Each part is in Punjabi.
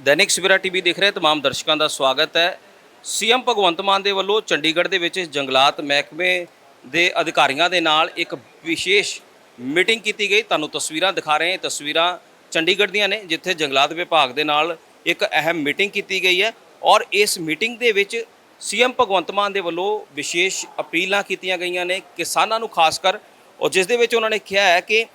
ਦੈਨਿਕ ਸਵੇਰਾ ਟੀਵੀ ਦੇਖ ਰਹੇ तमाम ਦਰਸ਼ਕਾਂ ਦਾ ਸਵਾਗਤ ਹੈ ਸੀਐਮ ਭਗਵੰਤ ਮਾਨ ਦੇ ਵੱਲੋਂ ਚੰਡੀਗੜ੍ਹ ਦੇ ਵਿੱਚ ਜੰਗਲਾਤ ਮਹਿਕਮੇ ਦੇ ਅਧਿਕਾਰੀਆਂ ਦੇ ਨਾਲ ਇੱਕ ਵਿਸ਼ੇਸ਼ ਮੀਟਿੰਗ ਕੀਤੀ ਗਈ ਤੁਹਾਨੂੰ ਤਸਵੀਰਾਂ ਦਿਖਾ ਰਹੇ ਹਾਂ ਇਹ ਤਸਵੀਰਾਂ ਚੰਡੀਗੜ੍ਹ ਦੀਆਂ ਨੇ ਜਿੱਥੇ ਜੰਗਲਾਤ ਵਿਭਾਗ ਦੇ ਨਾਲ ਇੱਕ ਅਹਿਮ ਮੀਟਿੰਗ ਕੀਤੀ ਗਈ ਹੈ ਔਰ ਇਸ ਮੀਟਿੰਗ ਦੇ ਵਿੱਚ ਸੀਐਮ ਭਗਵੰਤ ਮਾਨ ਦੇ ਵੱਲੋਂ ਵਿਸ਼ੇਸ਼ ਅਪੀਲਾਂ ਕੀਤੀਆਂ ਗਈਆਂ ਨੇ ਕਿਸਾਨਾਂ ਨੂੰ ਖਾਸ ਕਰ ਔਰ ਜਿਸ ਦੇ ਵਿੱਚ ਉਹਨਾਂ ਨੇ ਕਿਹਾ ਹੈ ਕਿ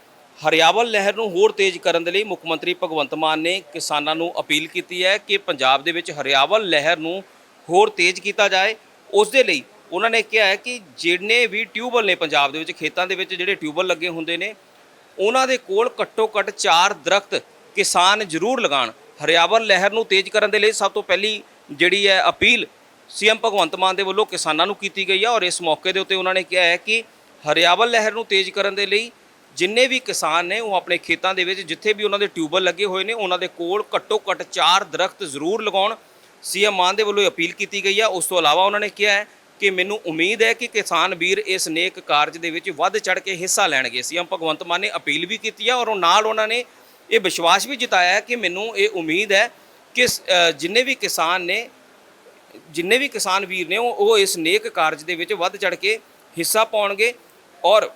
ਹਰਿਆਵਲ ਲਹਿਰ ਨੂੰ ਹੋਰ ਤੇਜ਼ ਕਰਨ ਦੇ ਲਈ ਮੁੱਖ ਮੰਤਰੀ ਭਗਵੰਤ ਮਾਨ ਨੇ ਕਿਸਾਨਾਂ ਨੂੰ ਅਪੀਲ ਕੀਤੀ ਹੈ ਕਿ ਪੰਜਾਬ ਦੇ ਵਿੱਚ ਹਰਿਆਵਲ ਲਹਿਰ ਨੂੰ ਹੋਰ ਤੇਜ਼ ਕੀਤਾ ਜਾਏ। ਉਸ ਦੇ ਲਈ ਉਹਨਾਂ ਨੇ ਕਿਹਾ ਹੈ ਕਿ ਜਿਹੜੇ ਵੀ ਟਿਊਬਲ ਨੇ ਪੰਜਾਬ ਦੇ ਵਿੱਚ, ਖੇਤਾਂ ਦੇ ਵਿੱਚ ਜਿਹੜੇ ਟਿਊਬਲ ਲੱਗੇ ਹੁੰਦੇ ਨੇ, ਉਹਨਾਂ ਦੇ ਕੋਲ ਘੱਟੋ ਘੱਟ 4 ਦਰਖਤ ਕਿਸਾਨ ਜ਼ਰੂਰ ਲਗਾਉਣ। ਹਰਿਆਵਲ ਲਹਿਰ ਨੂੰ ਤੇਜ਼ ਕਰਨ ਦੇ ਲਈ ਸਭ ਤੋਂ ਪਹਿਲੀ ਜਿਹੜੀ ਹੈ ਅਪੀਲ ਸੀਐਮ ਭਗਵੰਤ ਮਾਨ ਦੇ ਵੱਲੋਂ ਕਿਸਾਨਾਂ ਨੂੰ ਕੀਤੀ ਗਈ ਹੈ ਔਰ ਇਸ ਮੌਕੇ ਦੇ ਉੱਤੇ ਉਹਨਾਂ ਨੇ ਕਿਹਾ ਹੈ ਕਿ ਹਰਿਆਵਲ ਲਹਿਰ ਨੂੰ ਤੇਜ਼ ਕਰਨ ਦੇ ਲਈ ਜਿੰਨੇ ਵੀ ਕਿਸਾਨ ਨੇ ਉਹ ਆਪਣੇ ਖੇਤਾਂ ਦੇ ਵਿੱਚ ਜਿੱਥੇ ਵੀ ਉਹਨਾਂ ਦੇ ਟਿਊਬਲ ਲੱਗੇ ਹੋਏ ਨੇ, ਉਹਨਾਂ ਦੇ ਕੋਲ ਘੱਟੋ ਘੱਟ 4 ਦਰਖਤ ਜ਼ਰੂਰ ਲਗਾਉਣ। ਸੀਐਮ ਮਾਨ ਦੇ ਵੱਲੋਂ ਅਪੀਲ ਕੀਤੀ ਗਈ ਹੈ ਉਸ ਤੋਂ ਇਲਾਵਾ ਉਹਨਾਂ ਨੇ ਕਿਹਾ ਹੈ ਕਿ ਮੈਨੂੰ ਉਮੀਦ ਹੈ ਕਿ ਕਿਸਾਨ ਵੀਰ ਇਸ ਨੇਕ ਕਾਰਜ ਦੇ ਵਿੱਚ ਵੱਧ ਚੜ ਕੇ ਹਿੱਸਾ ਲੈਣਗੇ। ਸੀਐਮ ਭਗਵੰਤ ਮਾਨ ਨੇ ਅਪੀਲ ਵੀ ਕੀਤੀ ਹੈ ਔਰ ਉਹ ਨਾਲ ਉਹਨਾਂ ਨੇ ਇਹ ਵਿਸ਼ਵਾਸ ਵੀ ਜਤਾਇਆ ਕਿ ਮੈਨੂੰ ਇਹ ਉਮੀਦ ਹੈ ਕਿ ਜਿੰਨੇ ਵੀ ਕਿਸਾਨ ਨੇ, ਜਿੰਨੇ ਵੀ ਕਿਸਾਨ ਵੀਰ ਨੇ ਉਹ ਉਹ ਇਸ ਨੇਕ ਕਾਰਜ ਦੇ ਵਿੱਚ ਵੱਧ ਚੜ ਕੇ ਹਿੱਸਾ ਪਾਉਣਗੇ। ਔਰ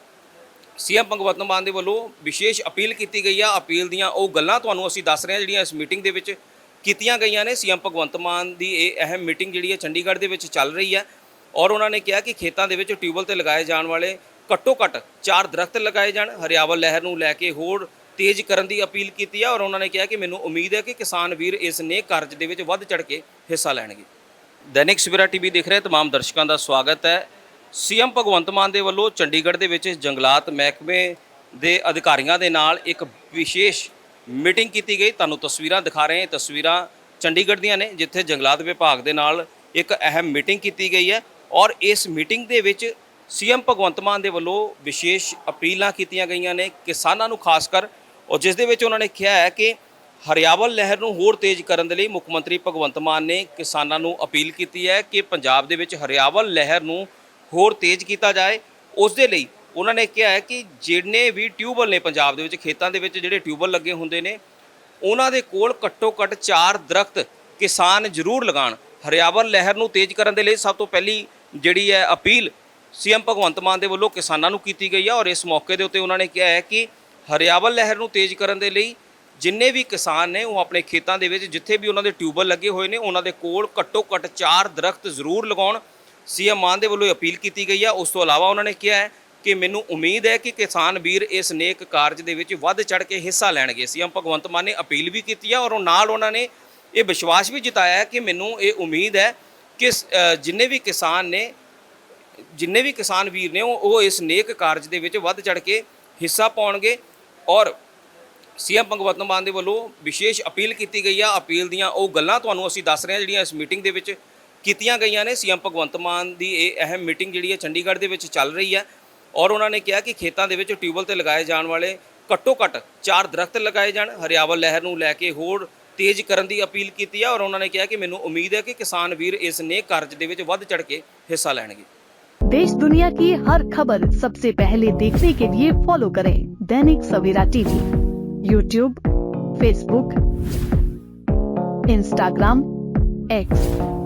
ਸੀਐਮ ਭਗਵੰਤ ਮਾਨ ਦੇ ਵੱਲੋਂ ਵਿਸ਼ੇਸ਼ ਅਪੀਲ ਕੀਤੀ ਗਈ ਆ ਅਪੀਲ ਦੀਆਂ ਉਹ ਗੱਲਾਂ ਤੁਹਾਨੂੰ ਅਸੀਂ ਦੱਸ ਰਹੇ ਹਾਂ ਜਿਹੜੀਆਂ ਇਸ ਮੀਟਿੰਗ ਦੇ ਵਿੱਚ ਕੀਤੀਆਂ ਗਈਆਂ ਨੇ ਸੀਐਮ ਭਗਵੰਤ ਮਾਨ ਦੀ ਇਹ ਅਹਿਮ ਮੀਟਿੰਗ ਜਿਹੜੀ ਹੈ ਚੰਡੀਗੜ੍ਹ ਦੇ ਵਿੱਚ ਚੱਲ ਰਹੀ ਹੈ ਔਰ ਉਹਨਾਂ ਨੇ ਕਿਹਾ ਕਿ ਖੇਤਾਂ ਦੇ ਵਿੱਚ ਟਿਊਬਲ ਤੇ ਲਗਾਏ ਜਾਣ ਵਾਲੇ ਘੱਟੋ ਘੱਟ ਚਾਰ ਦਰਖਤ ਲਗਾਏ ਜਾਣ ਹਰਿਆਵਲ ਲਹਿਰ ਨੂੰ ਲੈ ਕੇ ਹੋਰ ਤੇਜ਼ ਕਰਨ ਦੀ ਅਪੀਲ ਕੀਤੀ ਹੈ ਔਰ ਉਹਨਾਂ ਨੇ ਕਿਹਾ ਕਿ ਮੈਨੂੰ ਉਮੀਦ ਹੈ ਕਿ ਕਿਸਾਨ ਵੀਰ ਇਸ ਨੇਕ ਕਾਰਜ ਦੇ ਵਿੱਚ ਵੱਧ ਚੜ ਕੇ ਹਿੱਸਾ ਲੈਣਗੇ ਦੈਨਿਕ ਸਵੇਰਾ ਟੀਵੀ ਦੇਖ ਰਹੇ तमाम ਦਰਸ਼ਕਾਂ ਦਾ ਸਵਾਗਤ ਹੈ ਸੀਐਮ ਭਗਵੰਤ ਮਾਨ ਦੇ ਵੱਲੋਂ ਚੰਡੀਗੜ੍ਹ ਦੇ ਵਿੱਚ ਜੰਗਲਾਤ ਮਹਿਕਮੇ ਦੇ ਅਧਿਕਾਰੀਆਂ ਦੇ ਨਾਲ ਇੱਕ ਵਿਸ਼ੇਸ਼ ਮੀਟਿੰਗ ਕੀਤੀ ਗਈ। ਤੁਹਾਨੂੰ ਤਸਵੀਰਾਂ ਦਿਖਾ ਰਹੇ ਹਾਂ। ਤਸਵੀਰਾਂ ਚੰਡੀਗੜ੍ਹ ਦੀਆਂ ਨੇ, ਜਿੱਥੇ ਜੰਗਲਾਤ ਵਿਭਾਗ ਦੇ ਨਾਲ ਇੱਕ ਅਹਿਮ ਮੀਟਿੰਗ ਕੀਤੀ ਗਈ ਹੈ ਔਰ ਇਸ ਮੀਟਿੰਗ ਦੇ ਵਿੱਚ ਸੀਐਮ ਭਗਵੰਤ ਮਾਨ ਦੇ ਵੱਲੋਂ ਵਿਸ਼ੇਸ਼ ਅਪੀਲਾਂ ਕੀਤੀਆਂ ਗਈਆਂ ਨੇ ਕਿਸਾਨਾਂ ਨੂੰ, ਖਾਸ ਕਰ ਔਰ ਜਿਸ ਦੇ ਵਿੱਚ ਉਹਨਾਂ ਨੇ ਕਿਹਾ ਹੈ ਕਿ ਹਰਿਆਵਲ ਲਹਿਰ ਨੂੰ ਹੋਰ ਤੇਜ਼ ਕਰਨ ਦੇ ਲਈ ਮੁੱਖ ਮੰਤਰੀ ਭਗਵੰਤ ਮਾਨ ਨੇ ਕਿਸਾਨਾਂ ਨੂੰ ਅਪੀਲ ਕੀਤੀ ਹੈ ਕਿ ਪੰਜਾਬ ਦੇ ਵਿੱਚ ਹਰਿਆਵਲ ਲਹਿਰ ਨੂੰ ਹੋਰ ਤੇਜ਼ ਕੀਤਾ ਜਾਏ ਉਸ ਦੇ ਲਈ ਉਹਨਾਂ ਨੇ ਕਿਹਾ ਹੈ ਕਿ ਜਿਹੜੇ ਵੀ ਟਿਊਬਲ ਨੇ ਪੰਜਾਬ ਦੇ ਵਿੱਚ, ਖੇਤਾਂ ਦੇ ਵਿੱਚ ਜਿਹੜੇ ਟਿਊਬਲ ਲੱਗੇ ਹੁੰਦੇ ਨੇ, ਉਹਨਾਂ ਦੇ ਕੋਲ ਘੱਟੋ ਘੱਟ 4 ਦਰਖਤ ਕਿਸਾਨ ਜ਼ਰੂਰ ਲਗਾਉਣ। ਹਰਿਆਵਲ ਲਹਿਰ ਨੂੰ ਤੇਜ਼ ਕਰਨ ਦੇ ਲਈ ਸਭ ਤੋਂ ਪਹਿਲੀ ਜਿਹੜੀ ਹੈ ਅਪੀਲ ਸੀਐਮ ਭਗਵੰਤ ਮਾਨ ਦੇ ਵੱਲੋਂ ਕਿਸਾਨਾਂ ਨੂੰ ਕੀਤੀ ਗਈ ਹੈ ਔਰ ਇਸ ਮੌਕੇ ਦੇ ਉੱਤੇ ਉਹਨਾਂ ਨੇ ਕਿਹਾ ਹੈ ਕਿ ਹਰਿਆਵਲ ਲਹਿਰ ਨੂੰ ਤੇਜ਼ ਕਰਨ ਦੇ ਲਈ ਜਿੰਨੇ ਵੀ ਕਿਸਾਨ ਨੇ ਉਹ ਆਪਣੇ ਖੇਤਾਂ ਦੇ ਵਿੱਚ, ਜਿੱਥੇ ਵੀ ਉਹਨਾਂ ਦੇ ਟਿਊਬਲ ਲੱਗੇ ਹੋਏ ਨੇ, ਉਹਨਾਂ ਦੇ ਕੋਲ ਘੱਟੋ ਘੱਟ 4 ਦਰਖਤ ਜ਼ਰੂਰ ਲਗਾਉਣ। ਸੀਐਮ ਮਾਨ ਦੇ ਵੱਲੋਂ ਅਪੀਲ ਕੀਤੀ ਗਈ ਹੈ ਉਸ ਤੋਂ ਇਲਾਵਾ ਉਹਨਾਂ ਨੇ ਕਿਹਾ ਹੈ ਕਿ ਮੈਨੂੰ ਉਮੀਦ ਹੈ ਕਿ ਕਿਸਾਨ ਵੀਰ ਇਸ ਨੇਕ ਕਾਰਜ ਦੇ ਵਿੱਚ ਵੱਧ ਚੜ ਕੇ ਹਿੱਸਾ ਲੈਣਗੇ। ਸੀਐਮ ਭਗਵੰਤ ਮਾਨ ਨੇ ਅਪੀਲ ਵੀ ਕੀਤੀ ਹੈ ਔਰ ਉਹ ਨਾਲ ਉਹਨਾਂ ਨੇ ਇਹ ਵਿਸ਼ਵਾਸ ਵੀ ਜਤਾਇਆ ਹੈ ਕਿ ਮੈਨੂੰ ਇਹ ਉਮੀਦ ਹੈ ਕਿ ਜਿੰਨੇ ਵੀ ਕਿਸਾਨ ਨੇ, ਜਿੰਨੇ ਵੀ ਕਿਸਾਨ ਵੀਰ ਨੇ, ਉਹ ਉਹ ਇਸ ਨੇਕ ਕਾਰਜ ਦੇ ਵਿੱਚ ਵੱਧ ਚੜ ਕੇ ਹਿੱਸਾ ਪਾਉਣਗੇ ਔਰ ਸੀਐਮ ਭਗਵੰਤ ਮਾਨ ਦੇ ਵੱਲੋਂ ਵਿਸ਼ੇਸ਼ ਅਪੀਲ ਕੀਤੀ ਗਈ ਆ। ਅਪੀਲ ਦੀਆਂ ਉਹ ਗੱਲਾਂ ਤੁਹਾਨੂੰ ਅਸੀਂ ਦੱਸ ਰਹੇ ਹਾਂ ਜਿਹੜੀਆਂ ਇਸ ਮੀਟਿੰਗ ਦੇ ਵਿੱਚ ਕੀਤੀਆਂ ਗਈਆਂ ਨੇ ਸੀਐਮ ਭਗਵੰਤ ਮਾਨ ਦੀ ਇਹ ਅਹਿਮ ਮੀਟਿੰਗ ਜਿਹੜੀ ਹੈ ਚੰਡੀਗੜ੍ਹ ਦੇ ਵਿੱਚ ਚੱਲ ਰਹੀ ਹੈ ਔਰ ਉਹਨਾਂ ਨੇ ਕਿਹਾ ਕਿ ਖੇਤਾਂ ਦੇ ਵਿੱਚ ਟਿਊਬਲ ਤੇ ਲਗਾਏ ਜਾਣ ਵਾਲੇ ਘੱਟੋ ਘੱਟ ਚਾਰ ਦਰਖਤ ਲਗਾਏ ਜਾਣ ਹਰਿਆਵਲ ਲਹਿਰ ਨੂੰ ਲੈ ਕੇ ਹੋਰ ਤੇਜ਼ ਕਰਨ ਦੀ ਅਪੀਲ ਕੀਤੀ ਹੈ ਔਰ ਉਹਨਾਂ ਨੇ ਕਿਹਾ ਕਿ ਮੈਨੂੰ ਉਮੀਦ ਹੈ ਕਿ ਕਿਸਾਨ ਵੀਰ ਇਸ ਨੇਕ ਕਾਰਜ ਦੇ ਵਿੱਚ ਵੱਧ ਚੜ ਕੇ ਹਿੱਸਾ ਲੈਣਗੇ देश दुनिया की हर खबर सबसे पहले देखने के लिए फॉलो करें Dainik Savera TV YouTube Facebook Instagram X